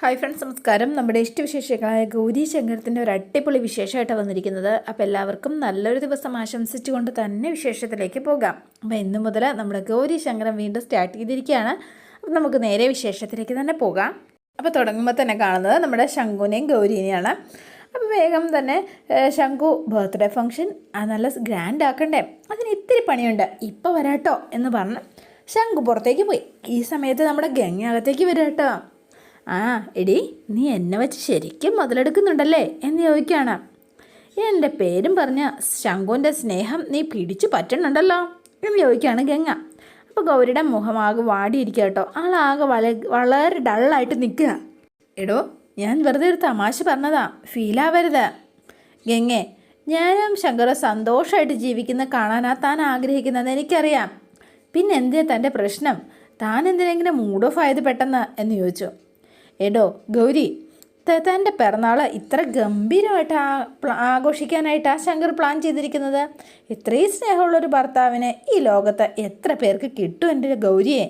Hi friends നമസ്കാരം. നമ്മുടെ ഇഷ്ടവിശേഷങ്ങളായ ഗൗരി ശങ്കരത്തിന്റെ ഒരു അടിപൊളി വിശേഷമായിട്ടാണ് വന്നിരിക്കുന്നത്. അപ്പോൾ എല്ലാവർക്കും നല്ലൊരു ദിവസം ആശംസിച്ചുകൊണ്ട് തന്നെ വിശേഷത്തിലേക്ക് പോകാം. അപ്പോൾ ഇന്നു മുതൽ നമ്മുടെ ഗൗരി ശങ്കരം വീണ്ടും സ്റ്റാർട്ട് ചെയ്തിരിക്കുകയാണ്. അപ്പോൾ നമുക്ക് നേരെ വിശേഷത്തിലേക്ക് തന്നെ പോകാം. അപ്പോൾ തുടങ്ങുമ്പോൾ തന്നെ കാണുന്നത് നമ്മുടെ ശംഖുവിനെയും ഗൗരീനെയാണ്. അപ്പോൾ വേഗം തന്നെ ശങ്കു ബർത്ത്ഡേ ഫംഗ്ഷൻ നല്ല ഗ്രാൻഡ് ആക്കണ്ടേ? അതിന് ഇത്തിരി പണിയുണ്ട്. ഇപ്പോൾ വരാട്ടോ എന്ന് പറഞ്ഞ് ശങ്കു പുറത്തേക്ക് പോയി. ഈ സമയത്ത് നമ്മുടെ ഗംഗ അകത്തേക്ക് വരാട്ടോ. ആ എടി നീ എന്നെ വെച്ച് ശരിക്കും മുതലെടുക്കുന്നുണ്ടല്ലേ എന്ന് ചോദിക്കുകയാണ്. എന്റെ പേരും പറഞ്ഞ ശംഖുവിന്റെ സ്നേഹം നീ പിടിച്ചു പറ്റുന്നുണ്ടല്ലോ എന്ന് ചോദിക്കുകയാണ് ഗംഗ. അപ്പോൾ ഗൗരിയുടെ മുഖമാകെ വാടിയിരിക്കുക കേട്ടോ. ആളാകെ വള വളരെ ഡള്ളായിട്ട് നിൽക്കുക. എടോ ഞാൻ വെറുതെ ഒരു തമാശ പറഞ്ഞതാ. ഫീലാവരുത് ഗംഗെ ഞാനും ശങ്കർ സന്തോഷമായിട്ട് ജീവിക്കുന്ന കാണാനാ താൻ ആഗ്രഹിക്കുന്നത് എനിക്കറിയാം. പിന്നെ എന്തേ തന്റെ പ്രശ്നം? താൻ എന്തിനെങ്കിലും മൂഡ് ഓഫ് ആയത് പെട്ടെന്ന് എന്ന് ചോദിച്ചു. എടോ ഗൗരി തത്താന്റെ തന്റെ പിറന്നാൾ ഇത്ര ഗംഭീരമായിട്ട് ആ ആഘോഷിക്കാനായിട്ട് ആ ശങ്കർ പ്ലാൻ ചെയ്തിരിക്കുന്നത്. ഇത്രയും സ്നേഹമുള്ളൊരു ഭർത്താവിനെ ഈ ലോകത്ത് എത്ര പേർക്ക് കിട്ടും എന്റെ ഗൗരിയെ?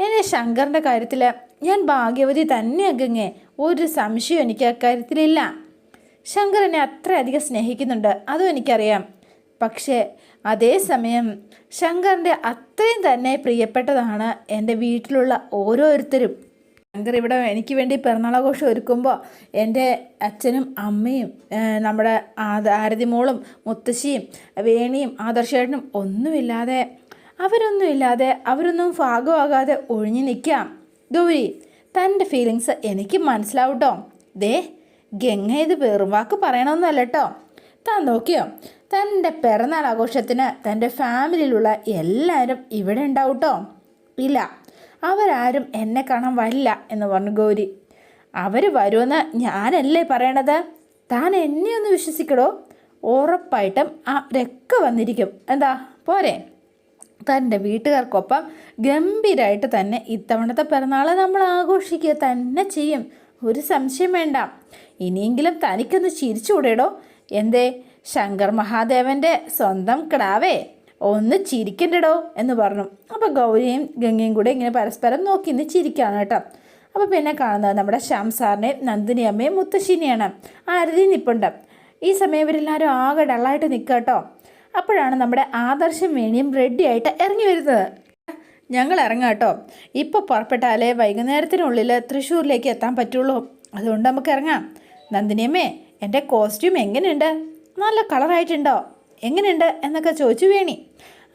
എന്റെ ശങ്കറിന്റെ കാര്യത്തിൽ ഞാൻ ഭാഗ്യവതി തന്നെ ഗംഗെ ഒരു സംശയം എനിക്ക് അക്കാര്യത്തിലില്ല. ശങ്കർ എന്നെ അത്രയധികം സ്നേഹിക്കുന്നുണ്ട് അതും എനിക്കറിയാം. പക്ഷേ അതേസമയം ശങ്കറിന്റെ അത്രയും തന്നെ പ്രിയപ്പെട്ടതാണ് എന്റെ വീട്ടിലുള്ള ഓരോരുത്തരും. ശങ്കർ ഇവിടെ എനിക്ക് വേണ്ടി പിറന്നാളാഘോഷം ഒരുക്കുമ്പോൾ എന്റെ അച്ഛനും അമ്മയും നമ്മുടെ ആരതിമോളും മുത്തശ്ശിയും വേണിയും ആദർശേട്ടനും ഒന്നുമില്ലാതെ അവരൊന്നുമില്ലാതെ അവരൊന്നും ഭാഗമാകാതെ ഒഴിഞ്ഞു നിൽക്കാം. ഗൗരി തന്റെ ഫീലിങ്സ് എനിക്ക് മനസ്സിലാവും കേട്ടോ ദേ ഗംഗ ഇത് വെറുവാക്ക് പറയണമെന്നല്ല കേട്ടോ താൻ നോക്കിയോ തന്റെ പിറന്നാൾ ആഘോഷത്തിന് തന്റെ ഫാമിലിയിലുള്ള എല്ലാവരും ഇവിടെ ഉണ്ടാവും കേട്ടോ ഇല്ല അവരാരും എന്നെ കാണാൻ വരില്ല എന്ന് പറഞ്ഞു ഗൗരി. അവർ വരുമെന്ന് ഞാനല്ലേ പറയണത്? താൻ എന്നെ ഒന്ന് വിശ്വസിക്കടോ? ഉറപ്പായിട്ടും ആ രക്ക വന്നിരിക്കും. എന്താ? പോരെ. തന്റെ വീട്ടുകാർക്കൊപ്പം ഗംഭീരമായിട്ട് തന്നെ ഇത്തവണത്തെ പിറന്നാൾ നമ്മൾ ആഘോഷിക്കുക തന്നെ ചെയ്യും. ഒരു സംശയം വേണ്ട. ഇനിയെങ്കിലും തനിക്കൊന്ന് ചിരിച്ചുകൂടെടോ. എന്തേ? ശങ്കർ മഹാദേവന്റെ സ്വന്തം കിടാവേ. ഒന്ന് ചിരിക്കണ്ടടോ എന്ന് പറഞ്ഞു. അപ്പോൾ ഗൗരിയും ഗംഗയും കൂടെ ഇങ്ങനെ പരസ്പരം നോക്കി ഇന്ന് ചിരിക്കുകയാണ് കേട്ടോ. അപ്പോൾ പിന്നെ കാണുന്നത് നമ്മുടെ ശ്യാം സാറിനെ നന്ദിനി അമ്മയും മുത്തശ്ശിനിയാണ്. ആരതി നിപ്പുണ്ട്. ഈ സമയം ഇവരെല്ലാവരും ആകെ ഡള്ളായിട്ട് നിൽക്കുക കേട്ടോ. അപ്പോഴാണ് നമ്മുടെ ആദർശം വേണിയും റെഡിയായിട്ട് ഇറങ്ങി വരുന്നത്. ഞങ്ങൾ ഇറങ്ങാം കേട്ടോ. ഇപ്പോൾ പുറപ്പെട്ടാലേ വൈകുന്നേരത്തിനുള്ളിൽ തൃശ്ശൂരിലേക്ക് എത്താൻ പറ്റുള്ളൂ. അതുകൊണ്ട് നമുക്ക് ഇറങ്ങാം. നന്ദിനിയമ്മേ എന്റെ കോസ്റ്റ്യൂം എങ്ങനെയുണ്ട്? നല്ല കളറായിട്ടുണ്ടോ എങ്ങനെയുണ്ട് എന്നൊക്കെ ചോദിച്ചു വേണി.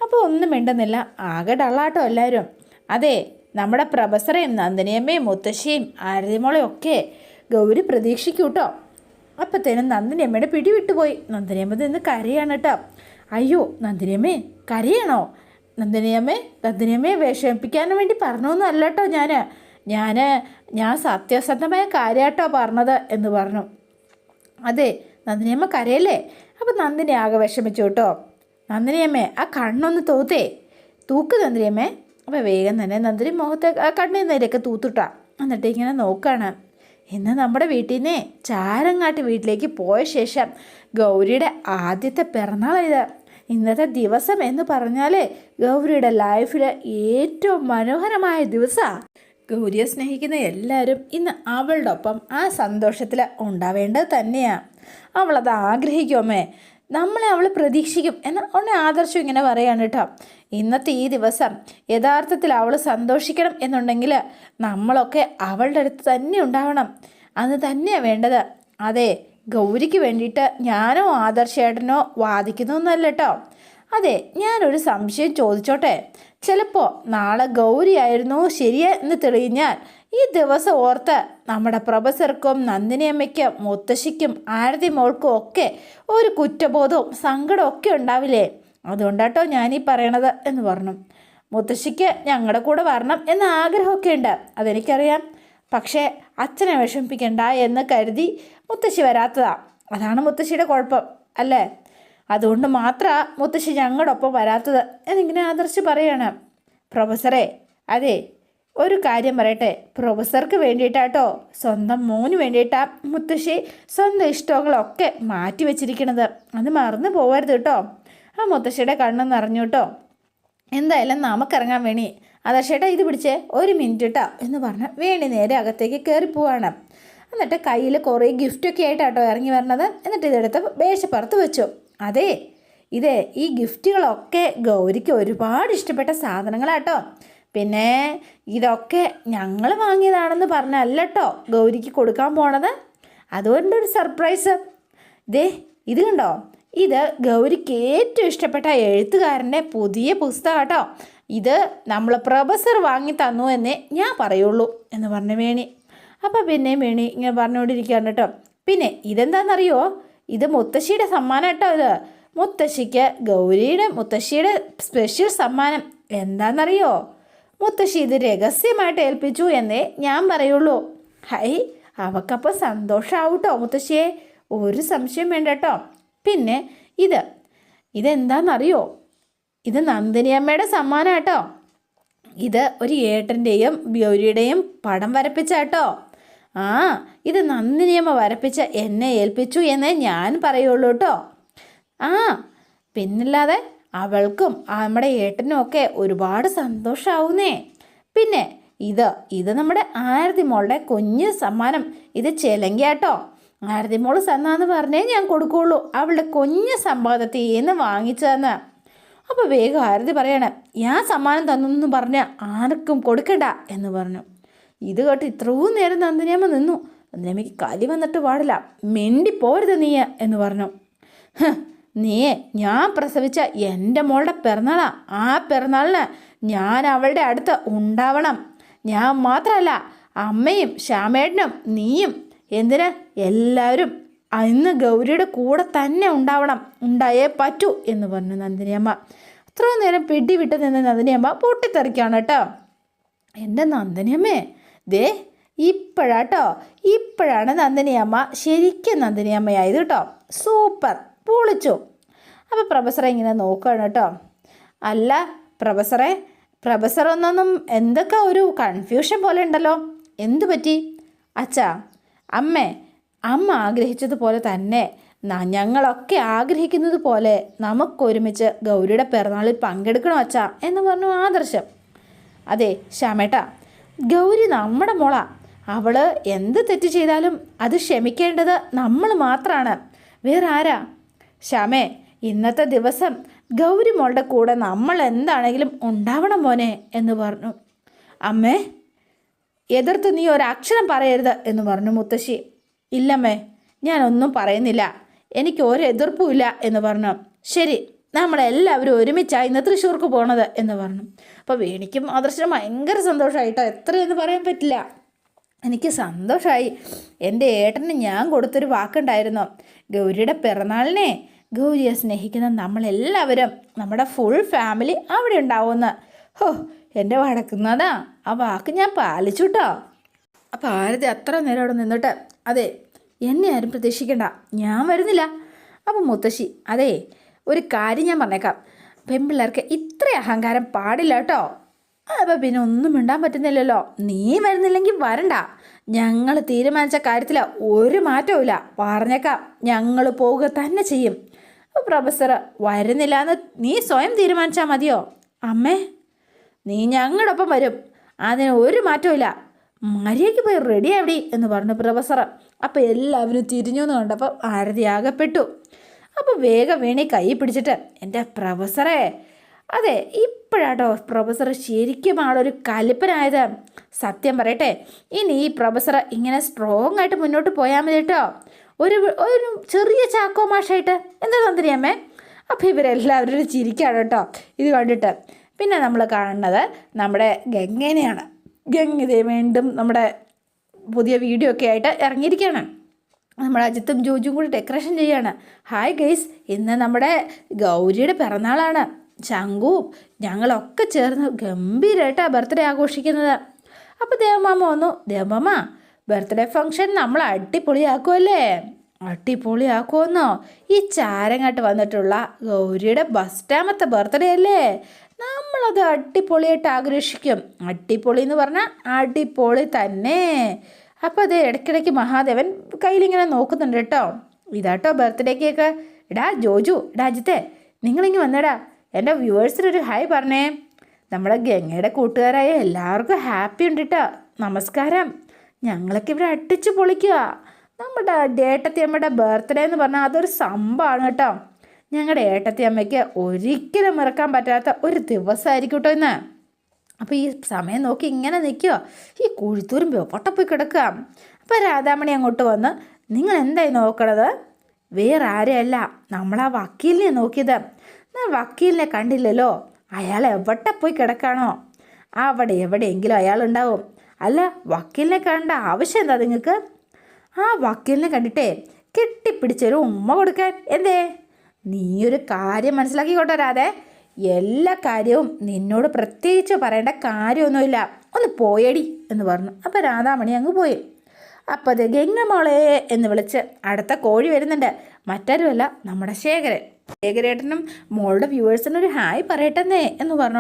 അപ്പോൾ ഒന്നും മിണ്ടുന്നില്ല. ആകെ ഡള്ളാട്ടോ എല്ലാവരും അതെ നമ്മുടെ പ്രൊഫസറേയും നന്ദിനിയമ്മയും മുത്തശ്ശിയും ആരതിമോളെയും ഒക്കെ ഗൗരി പ്രതീക്ഷിക്കൂ കേട്ടോ അപ്പത്തേനും നന്ദിനിയമ്മയുടെ പിടി വിട്ടുപോയി നന്ദിനിയമ്മ നിന്ന് കരയാണ് കേട്ടോ അയ്യോ നന്ദിനിയമ്മേ കരയാണോ? നന്ദിനിയമ്മേ നന്ദിനിയമ്മയെ വിഷമിപ്പിക്കാൻ വേണ്ടി പറഞ്ഞൊന്നും കേട്ടോ ഞാൻ ഞാൻ ഞാൻ സത്യസന്ധമായ കാര്യമാട്ടോ പറഞ്ഞത് എന്ന് പറഞ്ഞു. അതെ നന്ദിനിയമ്മ കരയല്ലേ? അപ്പം നന്ദിനി ആകെ വിഷമിച്ചു കേട്ടോ. നന്ദിനിയമ്മേ ആ കണ്ണൊന്ന് തൂത്തേ. തൂക്ക് നന്ദിനിയമ്മേ. അപ്പോൾ വേഗം തന്നെ നന്ദിനി മുഖത്തെ ആ കണ്ണിൽ നേരൊക്കെ തൂത്തുട്ടാ. എന്നിട്ട് ഇങ്ങനെ നോക്കാണ്. ഇന്ന് നമ്മുടെ വീട്ടിൽ നിന്നേ ചാരങ്ങാട്ട് വീട്ടിലേക്ക് പോയ ശേഷം ഗൗരിയുടെ ആദ്യത്തെ പിറന്നാളായത് ഇന്നത്തെ ദിവസം എന്ന് പറഞ്ഞാൽ ഗൗരിയുടെ ലൈഫിലെ ഏറ്റവും മനോഹരമായ ദിവസമാണ് ഗൗരിയെ സ്നേഹിക്കുന്ന എല്ലാവരും ഇന്ന് അവളുടെ ഒപ്പം ആ സന്തോഷത്തിൽ ഉണ്ടാവേണ്ടത് തന്നെയാണ് അവളത് ആഗ്രഹിക്കുമേ നമ്മളെ അവൾ പ്രതീക്ഷിക്കും എന്ന് ഉടനെ ആദർശം ഇങ്ങനെ പറയാണ് കേട്ടോ. ഇന്നത്തെ ഈ ദിവസം യഥാർത്ഥത്തിൽ അവൾ സന്തോഷിക്കണം എന്നുണ്ടെങ്കിൽ നമ്മളൊക്കെ അവളുടെ അടുത്ത് തന്നെ ഉണ്ടാവണം. അത് തന്നെയാണ് വേണ്ടത്. അതെ ഗൗരിക്ക് വേണ്ടിയിട്ട് ഞാനോ ആദർശേട്ടനോ വാദിക്കുന്നൊന്നല്ല കേട്ടോ. അതെ ഞാനൊരു സംശയം ചോദിച്ചോട്ടെ. ചിലപ്പോൾ നാളെ ഗൗരിയായിരുന്നു ശരിയെന്ന് തെളിഞ്ഞാൽ ഈ ദിവസം ഓർത്ത് നമ്മുടെ പ്രൊഫസർക്കും നന്ദിനിയമ്മയ്ക്കും മുത്തശ്ശിക്കും ആരതി മോൾക്കും ഒക്കെ ഒരു കുറ്റബോധവും സങ്കടവും ഒക്കെ ഉണ്ടാവില്ലേ? അതുകൊണ്ടാട്ടോ ഞാനീ പറയണത് എന്ന് പറഞ്ഞു. മുത്തശ്ശിക്ക് ഞങ്ങളുടെ കൂടെ വരണം എന്ന ആഗ്രഹമൊക്കെ ഉണ്ട്. അതെനിക്കറിയാം. പക്ഷേ അച്ഛനെ വിഷമിപ്പിക്കണ്ട എന്ന് കരുതി മുത്തശ്ശി വരാത്തതാ. അതാണ് മുത്തശ്ശിയുടെ കുഴപ്പം അല്ലേ? അതുകൊണ്ട് മാത്രമാണ് മുത്തശ്ശി ഞങ്ങളുടെ ഒപ്പം വരാത്തത് എന്നിങ്ങനെ ആദർശ് പറയാണ്. പ്രൊഫസറെ അതെ ഒരു കാര്യം പറയട്ടെ. പ്രൊഫസർക്ക് വേണ്ടിയിട്ടാട്ടോ സ്വന്തം മോന് വേണ്ടിയിട്ടാ മുത്തശ്ശി സ്വന്തം ഇഷ്ടങ്ങളൊക്കെ മാറ്റി വെച്ചിരിക്കണത്. അത് മറന്നു പോകരുത് കേട്ടോ ആ മുത്തശ്ശിയുടെ കണ്ണ് നിറഞ്ഞു കേട്ടോ എന്തായാലും നമുക്കിറങ്ങാൻ വേണി. ആദർശേട്ടാ ഇത് പിടിച്ചേ ഒരു മിനിറ്റ് കേട്ടോ എന്ന് പറഞ്ഞ് വേണി നേരെ അകത്തേക്ക് കയറി പോവാണ്. എന്നിട്ട് കയ്യിൽ കുറേ ഗിഫ്റ്റൊക്കെ ആയിട്ടാട്ടോ ഇറങ്ങി വരണത്. എന്നിട്ട് ഇതെടുത്ത് മേശപ്പുറത്ത് വെച്ചു. അതെ ഇത് ഈ ഗിഫ്റ്റുകളൊക്കെ ഗൗരിക്ക് ഒരുപാട് ഇഷ്ടപ്പെട്ട സാധനങ്ങളാട്ടോ പിന്നെ ഇതൊക്കെ ഞങ്ങൾ വാങ്ങിയതാണെന്ന് പറഞ്ഞല്ല ഗൗരിക്ക് കൊടുക്കാൻ പോണത്. അതുകൊണ്ടൊരു സർപ്രൈസ്. ദേ ഇത് കണ്ടോ? ഇത് ഗൗരിക്ക് ഏറ്റവും ഇഷ്ടപ്പെട്ട എഴുത്തുകാരന്റെ പുതിയ പുസ്തകം കേട്ടോ ഇത് നമ്മൾ പ്രൊഫസർ വാങ്ങി തന്നു എന്നേ ഞാൻ പറയുള്ളൂ എന്ന് പറഞ്ഞു വേണി അപ്പോൾ പിന്നെ വേണി ഇങ്ങനെ പറഞ്ഞുകൊണ്ടിരിക്കുകയാണ് കേട്ടോ പിന്നെ ഇതെന്താണെന്നറിയോ ഇത് മുത്തശ്ശിയുടെ സമ്മാനം കേട്ടോ ഇത്. മുത്തശ്ശിക്ക് ഗൗരിയുടെ മുത്തശ്ശിയുടെ സ്പെഷ്യൽ സമ്മാനം. എന്താണെന്നറിയോ മുത്തശ്ശി ഇത് രഹസ്യമായിട്ട് ഏൽപ്പിച്ചു എന്നേ ഞാൻ പറയുള്ളൂ. ഹൈ അവക്കപ്പോൾ സന്തോഷമാവും കേട്ടോ മുത്തശ്ശിയെ. ഒരു സംശയം വേണ്ട കേട്ടോ പിന്നെ ഇത് ഇതെന്താണെന്നറിയോ ഇത് നന്ദിനിയമ്മയുടെ സമ്മാനം കേട്ടോ ഇത് ഒരു ഏട്ടന്റെയും ഗൗരിയുടെയും പടം വരപ്പിച്ച കേട്ടോ ആ ഇത് നന്ദിനിയമ്മ വരപ്പിച്ച എന്നെ ഏൽപ്പിച്ചു എന്നേ ഞാൻ പറയുള്ളൂ കേട്ടോ. ആ പിന്നില്ലാതെ അവൾക്കും നമ്മുടെ ഏട്ടനും ഒക്കെ ഒരുപാട് സന്തോഷമാവുന്നേ പിന്നെ ഇത് ഇത് നമ്മുടെ ആരതി മോളുടെ കുഞ്ഞ് സമ്മാനം. ഇത് ചെലങ്കിയാട്ടോ ആരതി മോൾ സന്നാന്ന് പറഞ്ഞേ ഞാൻ കൊടുക്കുള്ളൂ. അവളുടെ കുഞ്ഞ് സമ്പാദത്തിൽ നിന്ന് വാങ്ങിച്ചതെന്ന് അപ്പോൾ വേഗം ആരതി പറയണേ ഞാൻ സമ്മാനം തന്നു എന്ന് പറഞ്ഞ ആർക്കും കൊടുക്കണ്ട എന്ന് പറഞ്ഞു. ഇത് കേട്ട് ഇത്രയും നേരം നന്ദിനിയമ്മ നിന്നു. നന്ദിനിയമ്മയ്ക്ക് കലി വന്നിട്ട് പാടില്ല. മെണ്ടി പോരുത് നീ എന്ന് പറഞ്ഞു. "ഹ്, നീയെ ഞാൻ പ്രസവിച്ച എന്റെ മോളുടെ പിറന്നാളാ. ആ പിറന്നാളിന് ഞാൻ അവളുടെ അടുത്ത് ഉണ്ടാവണം. ഞാൻ മാത്രമല്ല അമ്മയും ശ്യാമേട്ടനും നീയും എന്തിന് എല്ലാവരും ഇന്ന് ഗൗരിയുടെ കൂടെ തന്നെ ഉണ്ടാവണം ഉണ്ടായേ പറ്റൂ എന്ന് പറഞ്ഞു നന്ദിനിയമ്മ. അത്രയും നേരം പിടി വിട്ട് നിന്ന് നന്ദിനിയമ്മ പൊട്ടിത്തെറിക്കാണ് കേട്ടോ. എന്റെ നന്ദിനിയമ്മേ ദേ ഇപ്പോഴാട്ടോ ഇപ്പോഴാണ് നന്ദിനിയമ്മ ശരിക്കും നന്ദിനിയമ്മയായത് കേട്ടോ. സൂപ്പർ പൊളിച്ചു. അപ്പോൾ പ്രൊഫസറെ ഇങ്ങനെ നോക്കുകയാണ് കേട്ടോ. അല്ല പ്രൊഫസറെ പ്രൊഫസർ ഒന്നൊന്നും എന്തൊക്കെ ഒരു കൺഫ്യൂഷൻ പോലെ ഉണ്ടല്ലോ. എന്തു പറ്റി? അച്ഛാ അമ്മേ അമ്മ ആഗ്രഹിച്ചതുപോലെ തന്നെ ഞങ്ങളൊക്കെ ആഗ്രഹിക്കുന്നത് പോലെ നമുക്കൊരുമിച്ച് ഗൗരിയുടെ പിറന്നാളിൽ പങ്കെടുക്കണം അച്ഛാ എന്ന് പറഞ്ഞു ആദർശം. അതെ ശ്യാമേട്ട ഗൗരി നമ്മുടെ മോള. അവൾ എന്ത് തെറ്റ് ചെയ്താലും അത് ക്ഷമിക്കേണ്ടത് നമ്മൾ മാത്രമാണ് വേറെ ആരാ? ശ്യാമേ ഇന്നത്തെ ദിവസം ഗൗരി മോളുടെ കൂടെ നമ്മൾ എന്താണെങ്കിലും ഉണ്ടാവണം മോനെ എന്ന് പറഞ്ഞു. അമ്മേ എതിർത്ത് നീ ഒരക്ഷരം പറയരുത് എന്ന് പറഞ്ഞു മുത്തശ്ശി. ഇല്ലമ്മേ ഞാനൊന്നും പറയുന്നില്ല. എനിക്ക് ഒരു എതിർപ്പുമില്ല എന്ന് പറഞ്ഞു. ശരി നമ്മളെല്ലാവരും ഒരുമിച്ചാണ് ഇന്ന് തൃശ്ശൂർക്ക് പോണത് എന്ന് പറഞ്ഞു. അപ്പോൾ വേണിക്കും ആദർശനും ഭയങ്കര സന്തോഷമായിട്ടോ എത്രയെന്ന് പറയാൻ പറ്റില്ല. എനിക്ക് സന്തോഷമായി എന്റെ ഏട്ടന് ഞാൻ കൊടുത്തൊരു വാക്കുണ്ടായിരുന്നു. ഗൗരിയുടെ പിറന്നാളിനെ ഗൗരിയെ സ്നേഹിക്കുന്ന നമ്മളെല്ലാവരും നമ്മുടെ ഫുൾ ഫാമിലി അവിടെ ഉണ്ടാവുമെന്ന്. ഹോ എന്റെ വടക്കുന്നതാ ആ വാക്ക് ഞാൻ പാലിച്ചു കേട്ടോ അപ്പോൾ ആരതി അത്ര നേരം അവിടെ നിന്നിട്ട് അതെ എന്നെ ആരും പ്രതീക്ഷിക്കണ്ട. ഞാൻ വരുന്നില്ല. അപ്പം മുത്തശ്ശി അതെ ഒരു കാര്യം ഞാൻ പറഞ്ഞേക്കാം. പെൺപിള്ളേർക്ക് ഇത്ര അഹങ്കാരം പാടില്ല കേട്ടോ. അപ്പം പിന്നെ ഒന്നും മിണ്ടാൻ പറ്റുന്നില്ലല്ലോ. നീ വരുന്നില്ലെങ്കിൽ വരണ്ട. ഞങ്ങൾ തീരുമാനിച്ച കാര്യത്തിൽ ഒരു മാറ്റവും പറഞ്ഞേക്കാം. ഞങ്ങൾ പോവുക തന്നെ ചെയ്യും. പ്രൊഫസർ വരുന്നില്ല എന്ന് നീ സ്വയം തീരുമാനിച്ചാൽ മതിയോ? അമ്മേ നീ ഞങ്ങളുടെ ഒപ്പം വരും. അതിന് ഒരു മാറ്റവും മര്യാദയ്ക്ക് പോയി റെഡി ആവിടി എന്ന് പറഞ്ഞു പ്രൊഫസർ. അപ്പോൾ എല്ലാവരും തിരിഞ്ഞു എന്ന് കണ്ടപ്പോൾ ആരതി ആകപ്പെട്ടു. അപ്പോൾ വേഗം വേണേ കൈ പിടിച്ചിട്ട് എന്റെ പ്രൊഫസറെ അതെ ഇപ്പോഴാട്ടോ പ്രൊഫസർ ശരിക്കും ആളൊരു കലിപ്പനായത്. സത്യം പറയട്ടെ ഇനി ഈ പ്രൊഫസർ ഇങ്ങനെ സ്ട്രോങ് ആയിട്ട് മുന്നോട്ട് പോയാൽ മതി കേട്ടോ. ഒരു ഒരു ചെറിയ ചാക്കോ മാഷായിട്ട്. എന്താ തന്ത്രിയമ്മേ? അപ്പോൾ ഇവരെല്ലാവരും ചിരിക്കാണ് കേട്ടോ. ഇത് കണ്ടിട്ട്. പിന്നെ നമ്മൾ കാണുന്നത് നമ്മുടെ ഗംഗേനെയാണ്. ഗംഗ വീണ്ടും നമ്മുടെ പുതിയ വീഡിയോ ഒക്കെ ആയിട്ട് ഇറങ്ങിയിരിക്കുകയാണ്. നമ്മുടെ അജിത്തും ജോജും കൂടി ഡെക്കറേഷൻ ചെയ്യാണ്. ഹായ് ഗൈസ് ഇന്ന് നമ്മുടെ ഗൗരിയുടെ പിറന്നാളാണ്. ശംഖുവും ഞങ്ങളൊക്കെ ചേർന്ന് ഗംഭീരമായിട്ടാണ് ബർത്ത്ഡേ ആഘോഷിക്കുന്നത്. അപ്പോൾ ദേവമാമ വന്നു. ദേവമാമ ബർത്ത്ഡേ ഫംഗ്ഷൻ നമ്മൾ അടിപൊളിയാക്കുമല്ലേ അടിപൊളിയാക്കുമെന്നോ ഈ ചാരങ്ങാട്ട് വന്നിട്ടുള്ള ഗൗരിയുടെ ബസ്റ്റാമത്തെ ബർത്ത്ഡേ അല്ലേ? നമ്മളത് അടിപൊളിയായിട്ട് ആഘോഷിക്കും. അടിപൊളി എന്ന് പറഞ്ഞാൽ അടിപൊളി തന്നെ. അപ്പോൾ അത് ഇടയ്ക്കിടയ്ക്ക് മഹാദേവൻ കയ്യിലിങ്ങനെ നോക്കുന്നുണ്ട് കേട്ടോ. ഇതാട്ടോ ബർത്ത്ഡേ കേക്ക് എടാ ജോജു അജിത്തെ നിങ്ങളിങ്ങ് വന്നടാ. എന്റെ വ്യൂവേഴ്സിനൊരു ഹായ് പറഞ്ഞേ. നമ്മുടെ ഗംഗയുടെ കൂട്ടുകാരായ എല്ലാവർക്കും ഹാപ്പി ഉണ്ട് കേട്ടോ. നമസ്കാരം. ഞങ്ങളൊക്കെ ഇവിടെ അട്ടിച്ച് പൊളിക്കുക നമ്മുടെ ഏട്ടത്തി അമ്മയുടെ ബർത്ത്ഡേ എന്ന് പറഞ്ഞാൽ അതൊരു സംഭവമാണ് കേട്ടോ. ഞങ്ങളുടെ ഏട്ടത്തി അമ്മയ്ക്ക് ഒരിക്കലും മറക്കാൻ പറ്റാത്ത ഒരു ദിവസമായിരിക്കും കേട്ടോ ഇന്ന്. അപ്പോൾ ഈ സമയം നോക്കി ഇങ്ങനെ നിൽക്കുക ഈ കുഴിത്തൂരുമ്പോൾ പൊട്ടപ്പോയി കിടക്കുക അപ്പോൾ രാധാമണി അങ്ങോട്ട് വന്ന് നിങ്ങൾ എന്തായി നോക്കണത്? വേറെ ആരെയല്ല. നമ്മളാ വക്കീലിനെ നോക്കിയത്. വക്കീലിനെ കണ്ടില്ലല്ലോ. അയാൾ എവിടെ പോയി കിടക്കാണോ? അവിടെ എവിടെയെങ്കിലും അയാൾ ഉണ്ടാവും. അല്ല വക്കീലിനെ കണ്ട ആവശ്യം എന്താ നിങ്ങൾക്ക്? ആ വക്കീലിനെ കണ്ടിട്ടേ കെട്ടിപ്പിടിച്ചൊരു ഉമ്മ കൊടുക്കാൻ. എന്തേ? നീ ഒരു കാര്യം മനസ്സിലാക്കിക്കോട്ടെ രാധേ. എല്ലാ കാര്യവും നിന്നോട് പ്രത്യേകിച്ച് പറയേണ്ട കാര്യമൊന്നുമില്ല. ഒന്ന് പോയടി എന്ന് പറഞ്ഞു. അപ്പോൾ രാധാമണി അങ്ങ് പോയി. അപ്പോൾ അത് ഗംഗമോളെ എന്ന് വിളിച്ച് അടുത്ത കോഴി വരുന്നുണ്ട്. മറ്റാരുമല്ല നമ്മുടെ ശേഖരൻ. ശേഖരേട്ടനും മോളുടെ വ്യൂവേഴ്സിന് ഒരു ഹായ് പറയട്ടെന്നേ എന്ന് പറഞ്ഞു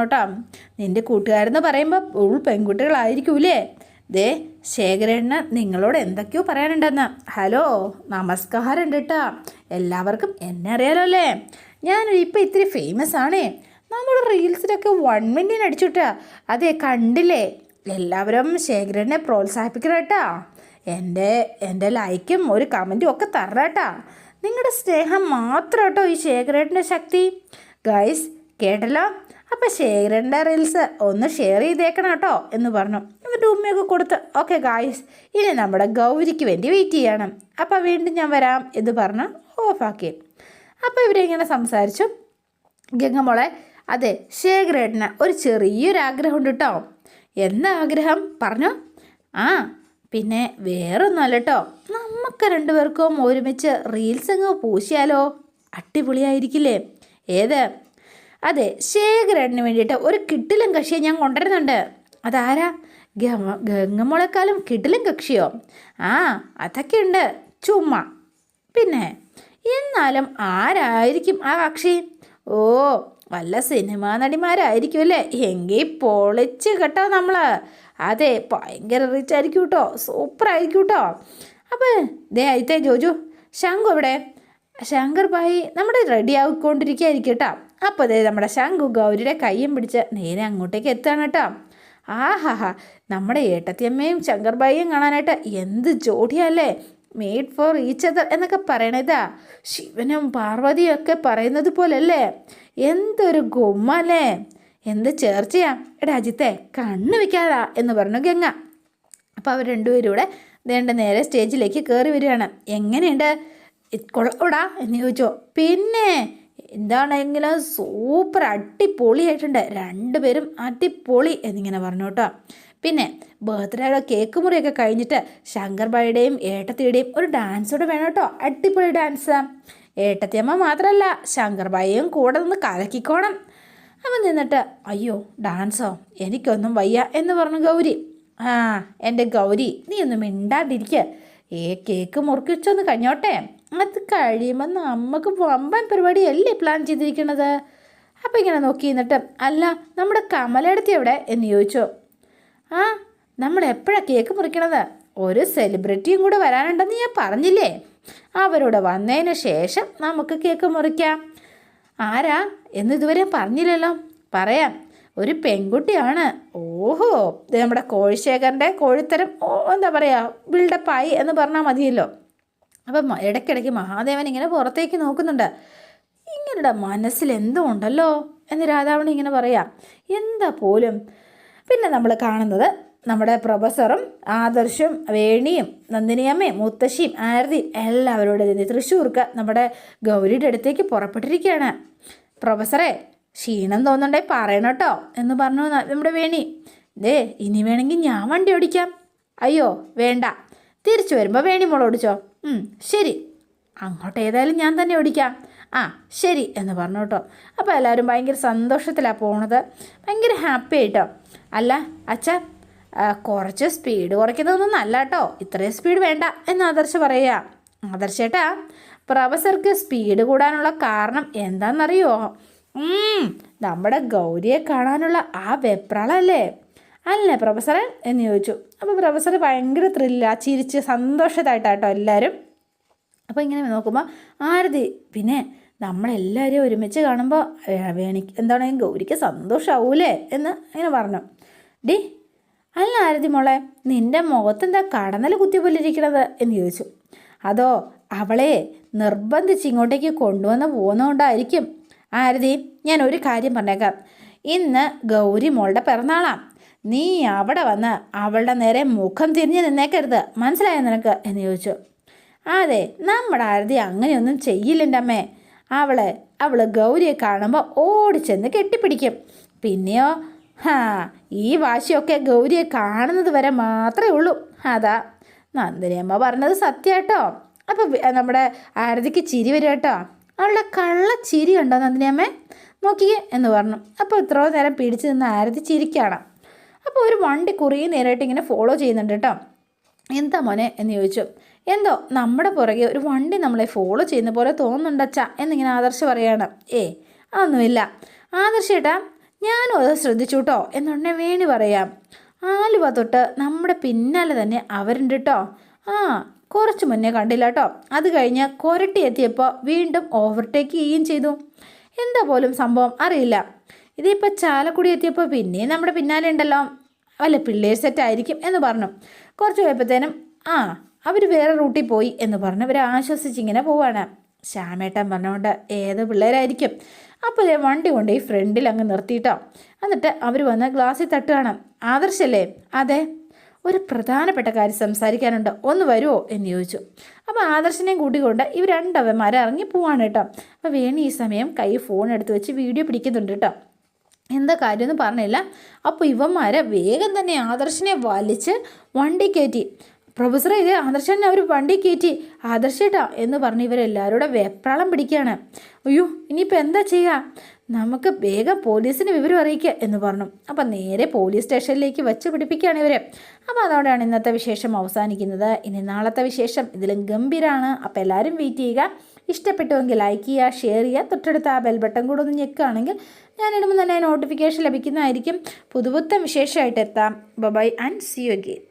നിന്റെ കൂട്ടുകാരെന്ന് പറയുമ്പോൾ ഉൾ പെൺകുട്ടികളായിരിക്കൂലേ? ദേ ശേഖരേട്ടന് നിങ്ങളോട് എന്തൊക്കെയോ പറയാനുണ്ടെന്ന്. ഹലോ നമസ്കാരം ഉണ്ട് കേട്ടോ. എല്ലാവർക്കും എന്നെ അറിയാലോ അല്ലേ? ഞാൻ ഇപ്പോൾ ഇത്തിരി ഫേമസ് ആണേ. നമ്മുടെ റീൽസിലൊക്കെ വൺ മില്യൺ അടിച്ചുട്ടാ. അതെ കണ്ടില്ലേ? എല്ലാവരും ശേഖരനെ പ്രോത്സാഹിപ്പിക്കണം കേട്ടാ എന്റെ എന്റെ ലൈക്കും ഒരു കമന്റും ഒക്കെ തരണം കേട്ടോ നിങ്ങളുടെ സ്നേഹം മാത്രം കേട്ടോ ഈ ശേഖരേട്ടന്റെ ശക്തി. ഗൈസ് കേട്ടല്ലോ? അപ്പോൾ ശേഖരന്റെ റീൽസ് ഒന്ന് ഷെയർ ചെയ്തേക്കണം കേട്ടോ എന്ന് പറഞ്ഞു. എന്നിട്ട് ഉമ്മയൊക്കെ കൊടുത്ത് ഓക്കെ ഗായ്സ് ഇനി നമ്മുടെ ഗൗരിക്ക് വേണ്ടി വെയിറ്റ് ചെയ്യണം. അപ്പോൾ വീണ്ടും ഞാൻ വരാം എന്ന് പറഞ്ഞ് ഓഫാക്കി അപ്പോൾ ഇവരിങ്ങനെ സംസാരിച്ചു. ഗംഗമോളെ അതെ ശേഖരേട്ടന് ഒരു ചെറിയൊരു ആഗ്രഹമുണ്ട് കേട്ടോ എന്താ ആഗ്രഹം പറഞ്ഞു. ആ പിന്നെ വേറൊന്നുമല്ല കേട്ടോ നമുക്ക് രണ്ടുപേർക്കും ഒരുമിച്ച് റീൽസ് അങ്ങ് പൂശിയാലോ. അടിപൊളിയായിരിക്കില്ലേ. ഏത്? അതെ ശേഖരേട്ടന് വേണ്ടിയിട്ട് ഒരു കിട്ടിലും കക്ഷിയെ ഞാൻ കൊണ്ടുവരുന്നുണ്ട്. അതാരാ? ഗംഗമോളെക്കാളും കിട്ടിലും കക്ഷിയോ? ആ അതൊക്കെ ഉണ്ട് ചുമ്മാ. പിന്നെ? എന്നാലും ആരായിരിക്കും ആ കക്ഷി? ഓ വല്ല സിനിമാ നടിമാരായിരിക്കും അല്ലേ? എങ്കിൽ പൊളിച്ച് കേട്ടോ നമ്മൾ അതെ ഭയങ്കര റിച്ച് ആയിരിക്കും കേട്ടോ സൂപ്പർ ആയിരിക്കും കേട്ടോ അപ്പോൾ ദേ അയത്തേ ജോജു ശംഖു എവിടെ? ശങ്കർ ഭായി നമ്മുടെ റെഡി ആയിക്കൊണ്ടിരിക്കുകയായിരിക്കും കേട്ടോ അപ്പോൾ അതെ നമ്മുടെ ശംഖു ഗൗരിയുടെ കയ്യും പിടിച്ച് നേരെ അങ്ങോട്ടേക്ക് എത്താണ് കേട്ടോ ആഹാഹാ നമ്മുടെ ഏട്ടത്തിയമ്മയും ശങ്കർ ഭായിയും കാണാനായിട്ട് എന്ത് ജോഡിയല്ലേ മെയ്ഡ് ഫോർ ഈച്ച് അതർ എന്നൊക്കെ പറയണതാ ശിവനും പാർവതിയും ഒക്കെ പറയുന്നത് പോലല്ലേ? എന്തൊരു ഗുമ്മല്ലേ? എന്ത് ചേർച്ചയാ. എടാ അജിത്തെ കണ്ണ് വെക്കാതാ എന്ന് പറഞ്ഞു ഗംഗ. അപ്പോൾ അവർ രണ്ടുപേരും കൂടെ ദേണ്ട നേരെ സ്റ്റേജിലേക്ക് കയറി വരികയാണ്. എങ്ങനെയുണ്ട്? കൊള്ളോടാ എന്ന് ചോദിച്ചോ. പിന്നെ എന്താണെങ്കിലും സൂപ്പർ അടിപൊളിയായിട്ടുണ്ട്. രണ്ടുപേരും അടിപൊളി എന്നിങ്ങനെ പറഞ്ഞു കേട്ടോ. പിന്നെ ബർത്ത്ഡേയുടെ കേക്ക് മുറിയൊക്കെ കഴിഞ്ഞിട്ട് ശങ്കർ ഭായിയുടെയും ഏട്ടത്തിയുടെയും ഒരു ഡാൻസ് കൂടെ വേണം കേട്ടോ. അടിപൊളി ഡാൻസ് ഏട്ടത്തിയമ്മ മാത്രമല്ല ശങ്കർ ഭായിയും കൂടെ നിന്ന് കലക്കിക്കോണം. അവൻ നിന്നിട്ട് അയ്യോ ഡാൻസോ എനിക്കൊന്നും വയ്യ എന്ന് പറഞ്ഞു ഗൗരി. ആ എന്റെ ഗൗരി നീ ഒന്നും മിണ്ടാണ്ടിരിക്കുക ഏ കേക്ക് മുറുക്കിച്ചൊന്ന് കഴിഞ്ഞോട്ടെ? അത് കഴിയുമ്പോൾ നമുക്ക് വമ്പൻ പരിപാടിയല്ലേ പ്ലാൻ ചെയ്തിരിക്കുന്നത് അപ്പം ഇങ്ങനെ നോക്കി നിന്നിട്ട് അല്ല നമ്മുടെ കമല എവിടെ? എന്ന് ചോദിച്ചു. ആ നമ്മൾ എപ്പോഴാണ് കേക്ക് മുറിക്കണത്? ഒരു സെലിബ്രിറ്റിയും കൂടെ വരാനുണ്ടെന്ന് ഞാൻ പറഞ്ഞില്ലേ? അവരോട് വന്നതിന് ശേഷം നമുക്ക് കേക്ക് മുറിക്കാം. ആരാ? എന്ന് ഇതുവരെ പറഞ്ഞില്ലല്ലോ. പറയാം ഒരു പെൺകുട്ടിയാണ്. ഓഹോ നമ്മുടെ കോഴിശേഖരന്റെ കോഴിത്തരം എന്താ പറയുക ബിൽഡപ്പായി എന്ന് പറഞ്ഞാൽ മതിയല്ലോ. അപ്പം ഇടയ്ക്കിടയ്ക്ക് മഹാദേവൻ ഇങ്ങനെ പുറത്തേക്ക് നോക്കുന്നുണ്ട്. ഇങ്ങനെയുടെ മനസ്സിൽ എന്തോ ഉണ്ടല്ലോ എന്ന് രാധാവണി ഇങ്ങനെ പറയാം എന്താ പോലും? പിന്നെ നമ്മൾ കാണുന്നത് നമ്മുടെ പ്രൊഫസറും ആദർശും വേണിയും നന്ദിനിയമ്മയും മുത്തശ്ശിയും ആരതിയും എല്ലാവരോടും നിന്ന് തൃശ്ശൂർക്ക് നമ്മുടെ ഗൗരിയുടെ അടുത്തേക്ക് പുറപ്പെട്ടിരിക്കുകയാണ്. പ്രൊഫസറെ ക്ഷീണം തോന്നുന്നുണ്ടെങ്കിൽ പറയണം കേട്ടോ എന്ന് പറഞ്ഞു നമ്മുടെ വേണി. ദേ ഇനി വേണമെങ്കിൽ ഞാൻ വണ്ടി ഓടിക്കാം. അയ്യോ വേണ്ട. തിരിച്ചു വരുമ്പോൾ വേണി മോൾ ഓടിച്ചോ. ശരി. അങ്ങോട്ട് ഏതായാലും ഞാൻ തന്നെ ഓടിക്കാം. ആ ശരി എന്ന് പറഞ്ഞു കേട്ടോ. അപ്പോൾ എല്ലാവരും ഭയങ്കര സന്തോഷത്തിലാണ് പോണത്. ഭയങ്കര ഹാപ്പി ആയിട്ടോ. അല്ല അച്ഛാ കുറച്ച് സ്പീഡ് കുറയ്ക്കുന്നതൊന്നും നല്ല കേട്ടോ. ഇത്രയും സ്പീഡ് വേണ്ട എന്ന് ആദർശ് പറയുക ആദർശേട്ടാ പ്രൊഫസർക്ക് സ്പീഡ് കൂടാനുള്ള കാരണം എന്താണെന്നറിയോ നമ്മുടെ ഗൗരിയെ കാണാനുള്ള ആ വെപ്രാളല്ലേ അല്ലേ പ്രൊഫസറെ എന്ന് ചോദിച്ചു. അപ്പോൾ പ്രൊഫസർ ഭയങ്കര ത്രില്ല ചിരിച്ച് സന്തോഷത്തായിട്ടാട്ടോ എല്ലാവരും അപ്പോൾ ഇങ്ങനെ നോക്കുമ്പോൾ ആരതി പിന്നെ നമ്മളെല്ലാവരും ഒരുമിച്ച് കാണുമ്പോൾ വേണി എന്താണ് ഗൗരിക്ക് സന്തോഷമാവൂലേ എന്ന് ഇങ്ങനെ പറഞ്ഞു. ഡി അല്ല ആരതി മോളെ നിന്റെ മുഖത്തെന്താ കടന്നൽ കുത്തിപ്പോലിരിക്കണത് എന്ന് ചോദിച്ചു. അതോ അവളെ നിർബന്ധിച്ച് ഇങ്ങോട്ടേക്ക് കൊണ്ടുവന്ന് പോകുന്നതുകൊണ്ടായിരിക്കും ആരതി ഞാൻ ഒരു കാര്യം പറഞ്ഞേക്കാം. ഇന്ന് ഗൗരി മോളുടെ പിറന്നാളാ. നീ അവിടെ വന്ന് അവളുടെ നേരെ മുഖം തിരിഞ്ഞ് നിന്നേക്കരുത്. മനസ്സിലായോ നിനക്ക്? എന്ന് ചോദിച്ചു. അതെ നമ്മുടെ ആരതി അങ്ങനെയൊന്നും ചെയ്യില്ലെന്റെ അമ്മേ അവളെ അവൾ ഗൗരിയെ കാണുമ്പോൾ ഓടിച്ചെന്ന് കെട്ടിപ്പിടിക്കും. പിന്നെയോ? ഹാ ഈ വാശിയൊക്കെ ഗൗരിയെ കാണുന്നത് വരെ മാത്രമേ ഉള്ളൂ. അതാ നന്ദിനിയമ്മ പറഞ്ഞത് സത്യാട്ടോ അപ്പോൾ നമ്മുടെ ആരതിക്ക് ചിരി വരും കേട്ടോ. അവളുടെ കള്ള ചിരി ഉണ്ടോ നന്ദിനിയമ്മേ? നോക്കിയേ എന്ന് പറഞ്ഞു. അപ്പോൾ ഇത്രയോ നേരം പിടിച്ചു നിന്ന് ആരതി ചിരിക്കാണ് അപ്പോൾ ഒരു വണ്ടി കുറേ നേരമായിട്ട് ഇങ്ങനെ ഫോളോ ചെയ്യുന്നുണ്ട് കേട്ടോ എന്താ മോനെ? എന്ന് ചോദിച്ചു. എന്തോ? നമ്മുടെ പുറകെ ഒരു വണ്ടി നമ്മളെ ഫോളോ ചെയ്യുന്ന പോലെ തോന്നുന്നുണ്ടച്ച എന്നിങ്ങനെ ആദർശ് പറയാണ്. ഏ അതൊന്നുമില്ല. ആദർശ് ഏട്ടാ ഞാനും അത് ശ്രദ്ധിച്ചു കേട്ടോ എന്നുടനെ വേണി പറയാം. ആലുവ തൊട്ട് നമ്മുടെ പിന്നാലെ തന്നെ അവരുണ്ട് കേട്ടോ ആ കുറച്ച് മുന്നേ കണ്ടില്ല കേട്ടോ അത് കഴിഞ്ഞ് കൊരട്ടി എത്തിയപ്പോൾ വീണ്ടും ഓവർടേക്ക് ചെയ്യുകയും ചെയ്തു. എന്താ പോലും സംഭവം അറിയില്ല. ഇതിപ്പോൾ ചാലക്കുടി എത്തിയപ്പോൾ പിന്നെയും നമ്മുടെ പിന്നാലെ ഉണ്ടല്ലോ. വല്ല പിള്ളേർ സെറ്റായിരിക്കും എന്ന് പറഞ്ഞു. കുറച്ച് പോയപ്പോഴത്തേനും ആ അവർ വേറെ റൂട്ടിൽ പോയി എന്ന് പറഞ്ഞ്. അവർ ആശ്വസിച്ചിങ്ങനെ പോവാണ്. ശ്യാമേട്ടൻ പറഞ്ഞുകൊണ്ട് ഏത് പിള്ളേരായിരിക്കും? അപ്പോൾ ഇതേ വണ്ടി കൊണ്ട് ഈ ഫ്രണ്ടിൽ അങ്ങ് നിർത്തിയിട്ടോ. എന്നിട്ട് അവർ വന്ന് ഗ്ലാസ്സിൽ തട്ടുകയാണ്. ആദർശല്ലേ? അതെ. ഒരു പ്രധാനപ്പെട്ട കാര്യം സംസാരിക്കാനുണ്ട്. ഒന്ന് വരുമോ എന്ന് ചോദിച്ചു. അപ്പോൾ ആദർശനെയും കൂട്ടിക്കൊണ്ട് ഇവർ രണ്ടവന്മാരെ ഇറങ്ങി പോവാണ് കേട്ടോ. അപ്പോൾ വേണി ഈ സമയം കൈ ഫോൺ എടുത്ത് വെച്ച് വീഡിയോ പിടിക്കുന്നുണ്ട് കേട്ടോ. എന്താ കാര്യമെന്ന് പറഞ്ഞില്ല. അപ്പോൾ ഇവന്മാരെ വേഗം തന്നെ ആദർശനെ വലിച്ച് വണ്ടി കയറ്റി. പ്രൊഫസറെ ഇത് ആദർശനെ അവർ വണ്ടി കയറ്റി. ആദർശേട്ടാ എന്ന് പറഞ്ഞ് ഇവരെല്ലാവരോടെ വെപ്രാളം പിടിക്കുകയാണ്. അയ്യോ ഇനിയിപ്പോൾ എന്താ ചെയ്യുക നമുക്ക് വേഗം പോലീസിന് വിവരം അറിയിക്കുക എന്ന് പറഞ്ഞു. അപ്പം നേരെ പോലീസ് സ്റ്റേഷനിലേക്ക് വെച്ച് പിടിപ്പിക്കുകയാണ് ഇവരെ. അപ്പോൾ അതോടെയാണ് ഇന്നത്തെ വിശേഷം അവസാനിക്കുന്നത്. ഇനി നാളത്തെ വിശേഷം ഇതിലും ഗംഭീരമാണ് അപ്പോൾ എല്ലാവരും വെയിറ്റ് ചെയ്യുക. ഇഷ്ടപ്പെട്ടുവെങ്കിൽ ലൈക്ക് ചെയ്യുക ഷെയർ ചെയ്യുക. തൊട്ടടുത്ത ആ ബെൽ ബട്ടൺ കൂടെ ഒന്ന് ഞെക്കുകയാണെങ്കിൽ ഞാനിടുമ്പോൾ തന്നെ നോട്ടിഫിക്കേഷൻ ലഭിക്കുന്നതായിരിക്കും. പുതുപുത്തൻ വിശേഷമായിട്ട് എത്താം. Bye and see you again